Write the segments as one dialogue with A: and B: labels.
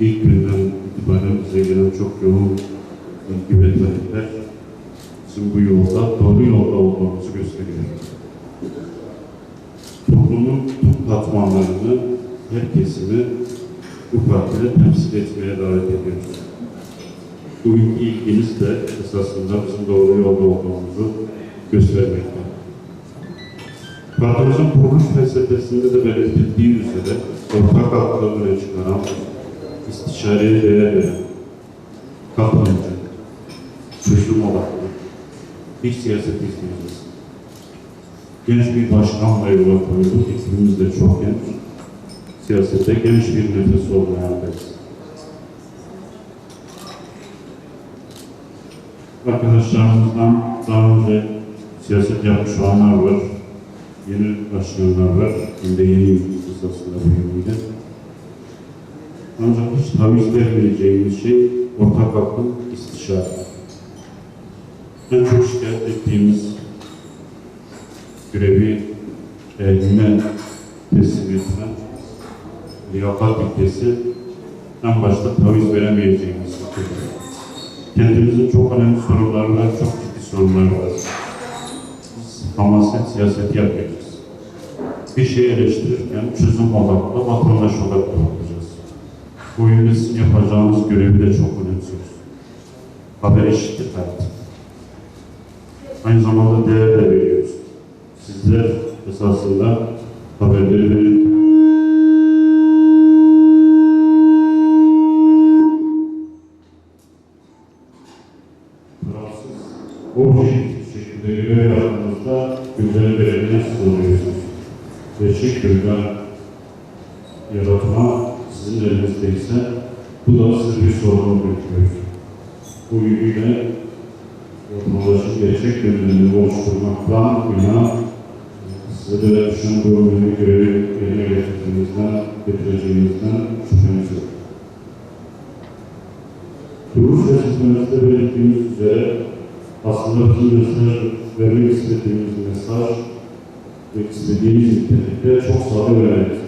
A: ilk günden itibaren bize gelen çok yoğun ilgi ve talepler bizim bu yolda, doğru yolda olduğumuzu gösteriyor. Toplumun tüm katmanlarını, her kesimi bu partide temsil etmeye davet ediyoruz. Bugünkü ilgimiz de esasında bizim doğru yolda olduğumuzu göstermekte. Partimizin kuruluş felsefesinde de belirtildiği üzere ortak öne çıkaran, değer veren, katılımcı, çözüm odaklı, bir siyaset izleyeceğiz. Genç bir başkanla yola koyulduk, ekibimiz de çok genç. Siyasete genç bir nefes olmayandayız. Arkadaşlarımızdan daha önce siyaset yapmış olanlar var. Yeni başlayanlar var. Hem de yeni esasında bu yönüyle. Ancak hiç taviz vermeyeceğimiz şey ortak akıl istişare. En çok şikayet ettiğimiz görevi eline teslim etme, liyakat ilkesi en başta taviz veremeyeceğimiz bir. Kendimizin çok önemli sorunları var, çok ciddi sorunlar var. Biz hamaset siyaseti yapmayacağız. Bir şeyi eleştirirken çözüm odaklı, vatandaş odaklı olacağız. Bu yönde sizin yapacağınız görevi de çok önemsiyoruz. Haber eşittir hayat. Aynı zamanda değer de veriyoruz. Sizler esasında haberleri verin. Yönüyle vatandaşın gerçek gündemini oluşturmaktan bina size de düşen görevi yerine getirdiğinizden, getireceğinizden şüpheniz yok. Kuruluş vazifemizde belirttiğimiz üzere aslında bizim mesaj, vermek istediğimiz mesaj ve istediğimiz nitelikte çok sade ve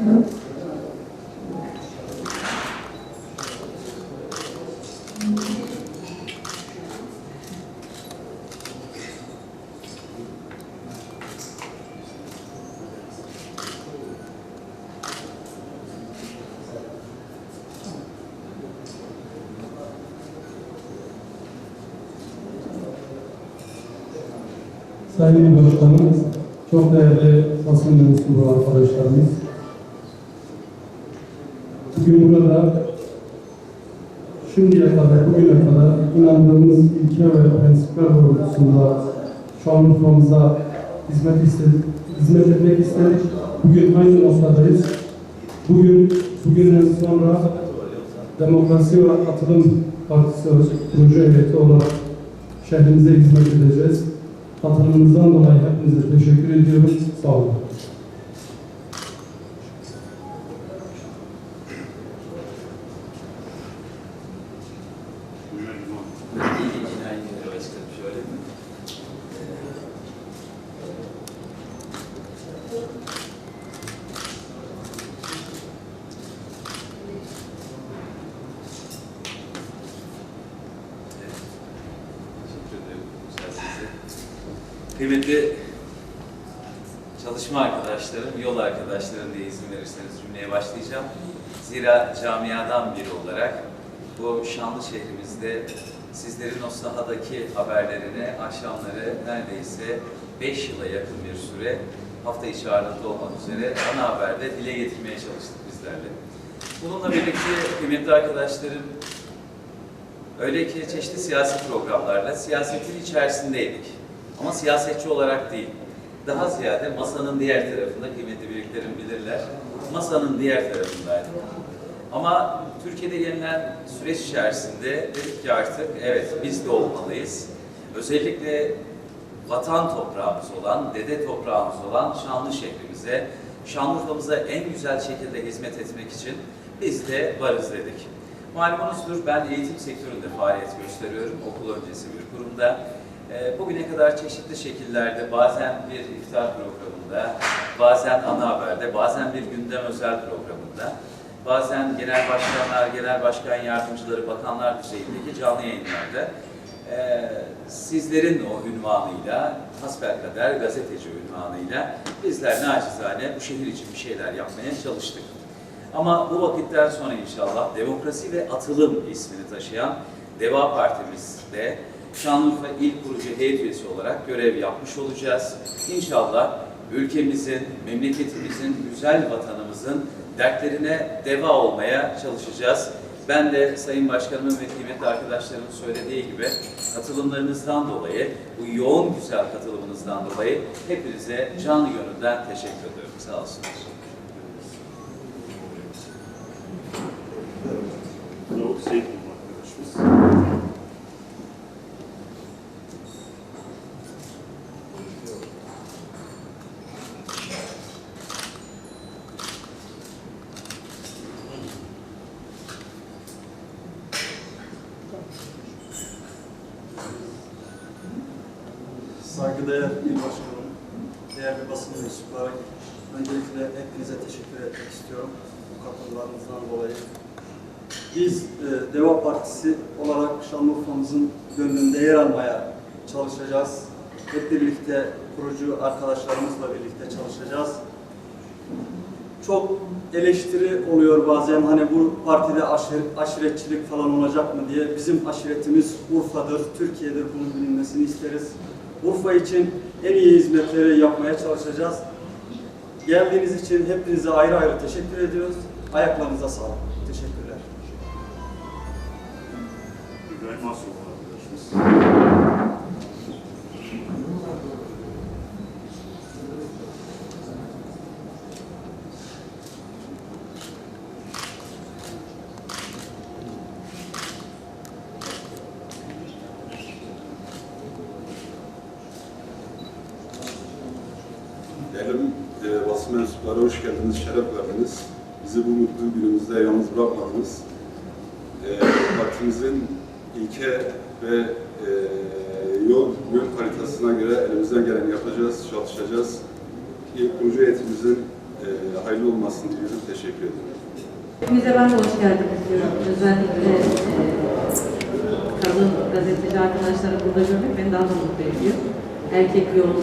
B: Sayın Başkanımız, çok değerli basın mensubu arkadaşlarımız, bugün burada şimdiye kadar, bugüne kadar inandığımız ilke ve prensipler doğrultusunda Şanlıurfa'mıza hizmet istedik, hizmet etmek istedik. Bugün aynı noktadayız. Bugün, bugünden sonra Demokrasi ve Katılım Partisi proje heyeti olarak şehrimize hizmet edeceğiz. Katılımınızdan dolayı hepinize teşekkür ediyoruz. Sağ olun.
C: Kıymetli çalışma arkadaşlarım, yol arkadaşlarım diye izin verirseniz cümleye başlayacağım. Zira camiadan biri olarak bu şanlı şehrimizde sizlerin o sahadaki haberlerini akşamları neredeyse 5 yıla yakın bir süre hafta içi ağırlıklı olmak üzere ana haberde dile getirmeye çalıştık bizlerle. Bununla birlikte kıymetli arkadaşlarım öyle ki çeşitli siyasi programlarla siyasetin içerisindeydik. Ama siyasetçi olarak değil. Daha ziyade masanın diğer tarafında kıymetli birliklerim bilirler. Masanın diğer tarafındaydık. Ama Türkiye'de yenilen süreç içerisinde dedik ki artık evet biz de olmalıyız. Özellikle vatan toprağımız olan, dede toprağımız olan Şanlı şehrimize, Şanlıurfa'mıza en güzel şekilde hizmet etmek için biz de varız dedik. Malumunuzdur ben eğitim sektöründe faaliyet gösteriyorum. Okul öncesi bir kurumda. Ee, Bugüne kadar çeşitli şekillerde bazen bir iftar programında, bazen ana haberde, bazen bir gündem özel programında, bazen genel başkanlar, genel başkan yardımcıları, bakanlar düzeyindeki canlı yayınlarda ee, sizlerin o ünvanıyla, hasbelkader gazeteci ünvanıyla bizler nacizane bu şehir için bir şeyler yapmaya çalıştık. Ama bu vakitten sonra inşallah Demokrasi ve Atılım ismini taşıyan Deva Partimizde Şanlıurfa İl Kurucu Heyet Üyesi olarak görev yapmış olacağız. İnşallah ülkemizin, memleketimizin, güzel vatanımızın dertlerine deva olmaya çalışacağız. Ben de Sayın Başkanımın ve kıymetli arkadaşlarımın söylediği gibi katılımlarınızdan dolayı, bu yoğun güzel katılımınızdan dolayı hepinize canı gönülden teşekkür ediyorum. Sağ olsunuz.
D: Saygıdeğer İl Başkanım, değerli basın mensupları, öncelikle hepinize teşekkür etmek istiyorum bu katılımlarınızdan dolayı. Biz e, Deva Partisi olarak Şanlıurfa'mızın gönlünde yer almaya çalışacağız. Hep birlikte kurucu arkadaşlarımızla birlikte çalışacağız. Çok eleştiri oluyor bazen hani bu partide aşir, aşiretçilik falan olacak mı diye. Bizim aşiretimiz Urfa'dır, Türkiye'dir bunun bilinmesini isteriz. Urfa için en iyi hizmetleri yapmaya çalışacağız. Geldiğiniz için hepinize ayrı ayrı teşekkür ediyoruz. Ayaklarınıza sağlık. Teşekkürler.
A: İbrahim Asıl arkadaşımız.
E: Değerli e, basın mensupları hoş geldiniz, şeref verdiniz. Bizi bu mutlu günümüzde yalnız bırakmadınız. E, partimizin ilke ve e, yol, yol haritasına göre elimizden geleni yapacağız, çalışacağız. İlk kurucu heyetimizin e, hayırlı olmasını diliyorum. Teşekkür ederim.
F: Hepinize ben hoş geldiniz diyorum. Özellikle e, kadın gazeteci arkadaşları burada görmek beni daha da mutlu ediyor. Erkek yoğun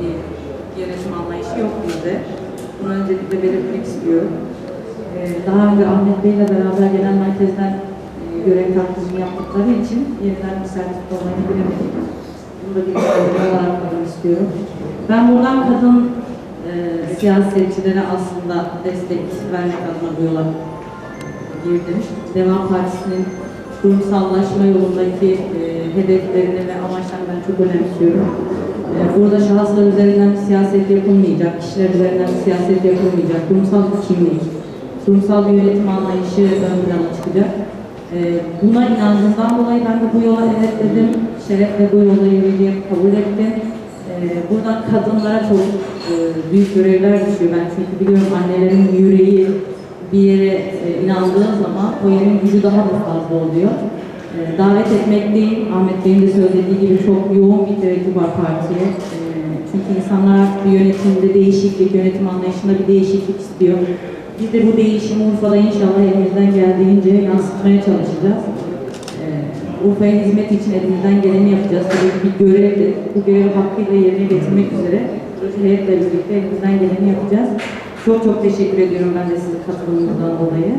F: bir yönetim anlayışı yok bizde. Bunu öncelikle belirtmek istiyorum. E, daha önce Ahmet Bey ile beraber genel merkezden e, görev takvimi yaptıkları için yeniden servis olmayı bilemedik. Bunu da bir olarak koymak istiyorum. Ben buradan kadın e, siyasetçilere aslında destek vermek adına bu yola girdim. Deva Partisi'nin kurumsallaşma yolundaki e, hedeflerini ve amaçlarını ben çok önemsiyorum. Burada şahıslar üzerinden bir siyaset yapılmayacak, kişiler üzerinden bir siyaset yapılmayacak, kurumsal bir kimlik, kurumsal bir yönetim anlayışı ön plana çıkacak. E, buna inandığımdan dolayı ben de bu yola evet dedim, şerefle bu yola yürüyeceğimi kabul ettim. E, buradan kadınlara çok e, büyük görevler düşüyor. Ben çünkü biliyorum annelerin yüreği bir yere e, inandığı zaman o yerin gücü daha da fazla oluyor. E, davet etmekteyim. Ahmet Bey'in de söylediği gibi çok yoğun bir teveccüh var partiye. E, çünkü insanlar bir yönetimde değişiklik, yönetim anlayışında bir değişiklik istiyor. Biz de bu değişimi Urfa'da inşallah elimizden geldiğince yansıtmaya çalışacağız. E, Urfa'ya hizmet için elimizden geleni yapacağız. Tabii bir görevdir. Bu görevi hakkıyla yerine getirmek üzere heyetle birlikte elimizden geleni yapacağız. Çok çok teşekkür ediyorum ben de sizin katılımınızdan dolayı.